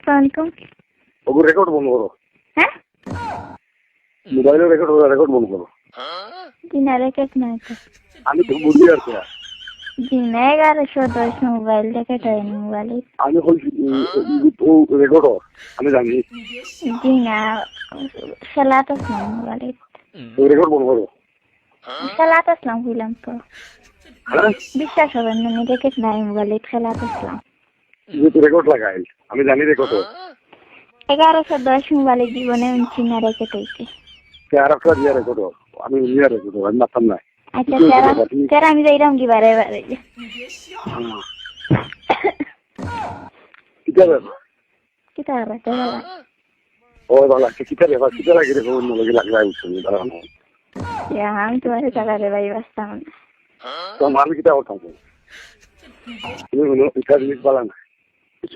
আসসালামাইকুম ওগুলো রেকর্ড বন্ধ করো। হ্যাঁ? মোবাইলে রেকর্ড রেকর্ড বন্ধ করো। জি না রেকেট নাই তো আমি তো বুঝি আর কি জি না এগারোশো দশ মোবাইল রেকেট হয়নি মোবাইল আমি বলছি ও রেকর্ড আমি জানি। জি না আসলাম মোবাইল ও রেকর্ড বন্ধ করো। খেলাত আসলাম বুঝলাম তো। হ্যাঁ? বিশ্বাস হবেন না আমি নাই মোবাইল খেলাত আসলাম যেহেতু রেকর্ড লাগাই আমি জানি রেকর্ড এগারোশো দশ মোবাইলে জীবনে উনছি না রেকেট হয়েছে। আর একটা দিয়ে রেকর্ড আমি নিয়ে রেকর্ড আমি মারতাম না। আচ্ছা তেরা তেরা আমি যাইরাম কি বারে বারে? কিতা ব্যাপার তার তেরা ও কিতা ব্যাপার কিতা লাগে রেকর্ড অন্য লোকে লাগলাই উঠছে দাঁড়ানো আমি তোমার চালারে ভাই বাঁচতাম না। কিতা করতাম তুমি কোনো পিঠা জিনিস পালা না।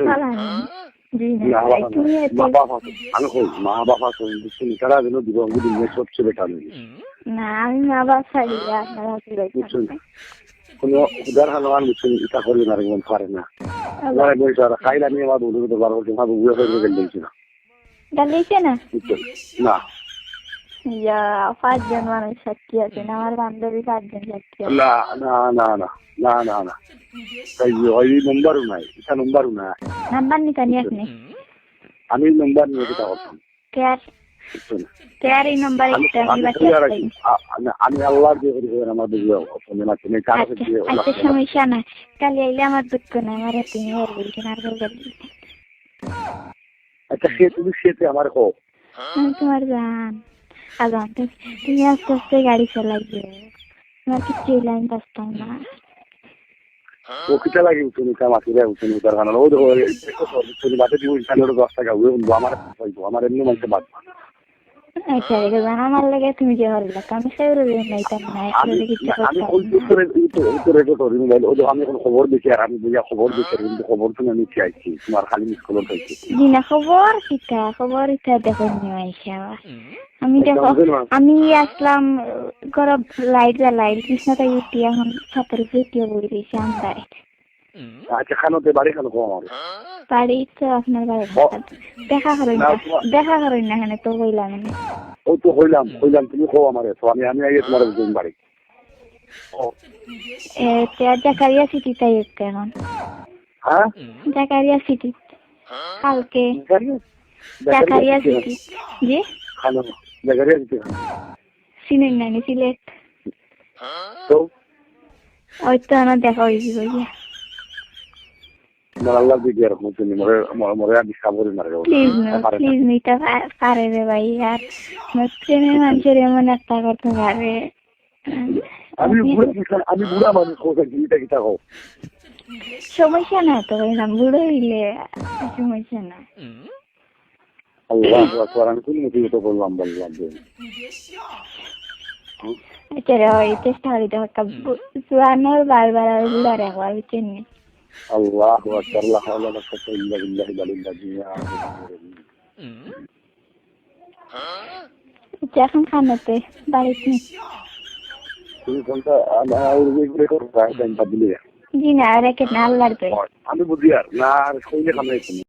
মা এত বাবা আমি কই মা বাবা তো শুনি তারা যেন দিবঙ্গ দিনে সবচেয়ে বেটার না আমি মা বাবা ছাড়ি কোনো উদার হালওয়ান বুঝছেন ইটা করবে না এরকম পারে না। আমার বলছে আর খাইলে আমি আমার বন্ধু তো বারো বছর ভাবো বুড়ো হয়ে গেলে দিয়েছি না। গালিছে না? না। ইয়া পাঁচজন মানুষ সাক্ষী আছেন আমার বান্ধবী পাঁচজন সাক্ষী আছে। না না না না না না। না তাই ওই নম্বরও নাই এটা নম্বরও না নাম্বার নিতে নিয়ে আপনি আমি নম্বর নিয়ে কিটা করতাম কেয়ার কেয়ার এই নাম্বার একটা আমি আমি আল্লাহর দিয়ে করি আমার বুঝবে অপছন্দ না তুমি আচ্ছা দিয়ে আচ্ছা সমস্যা না। কালি আইলে আমার দুঃখ নাই আমার তুমি আর বলছেন আর বলবেন আচ্ছা সে তুমি সেতে আমার কো তোমার জান। আজান তুমি আস্তে আস্তে গাড়ি চালাইবে। তোমার কিছু লাইন না। ও কিটা লাগে তুমি কা মাটি রে তুমি তার কারণে ও দেখো বাতে দিব ইনশাআল্লাহ ওর দশ টাকা ওই আমার আমার এমনি মানুষে বাদ আমার লাগে তুমি যে হল আমি সেগুলো নাইতাম না। আমি উত্তরে উত্তরে করি মোবাইল ও আমি এখন খবর দেখি আর আমি বুঝা খবর দেখি আর কিন্তু খবর তুমি আমি চাইছি তোমার খালি মিস কল পাইছি জি না খবর কিতা খবর ইতা দেখো নিয়ে আমি দেখো আমি আসলাম গরব লাইট জ্বালাই কৃষ্ণটা উঠি এখন ছাতের বই রয়েছে আমদায় আচ্ছা খানোতে বাড়ি খানো কো আমার বাড়ি তো আপনার বাড়ি দেখা করেন না, না দেখা করেন না এখানে তো বইলাম আমি। ও তো হইলাম হইলাম। তুমি কো আমার তো আমি আমি আগে তোমার বাড়ি। এ, তে জাকারিয়া সিটি তাই এখন? হ্যাঁ? জাকারিয়া সিটি। কালকে। জাকারিয়া? সিটি। জি? খানো জাকারিয়া খানো চিনেন না নি তো? ওই তো আমার দেখা হয়েছে আল্লাহ মরে মরে না। প্লিজ নো পারে প্লিজ নিতে পারে রে ভাই আর মানুষের এমন একটা করতে পারে আমি বুড়া মানুষ- আমি বুড়া মানুষ কোথায় গিয়ে কিতা কো সমস্যা না তো বললাম বুড়ো হইলে সমস্যা না। আল্লাহ আকবার আমি কোন মুখে তো বললাম বললাম আচ্ছা রে ওই চেষ্টা করি তো জোয়ানোর বারবার আর বুড়া রে হওয়া বুঝছেন লা হাওলা ওয়ালা কুওয়াতা ইল্লা বিল্লাহিল আলিয়্যিল আযীম আচ্ছা এখন খানাতে বাড়িতে তুমি কোনটা আমার করে জি না রেখে না আল্লাহর আমি বুঝি আর না আর কইলে খানাই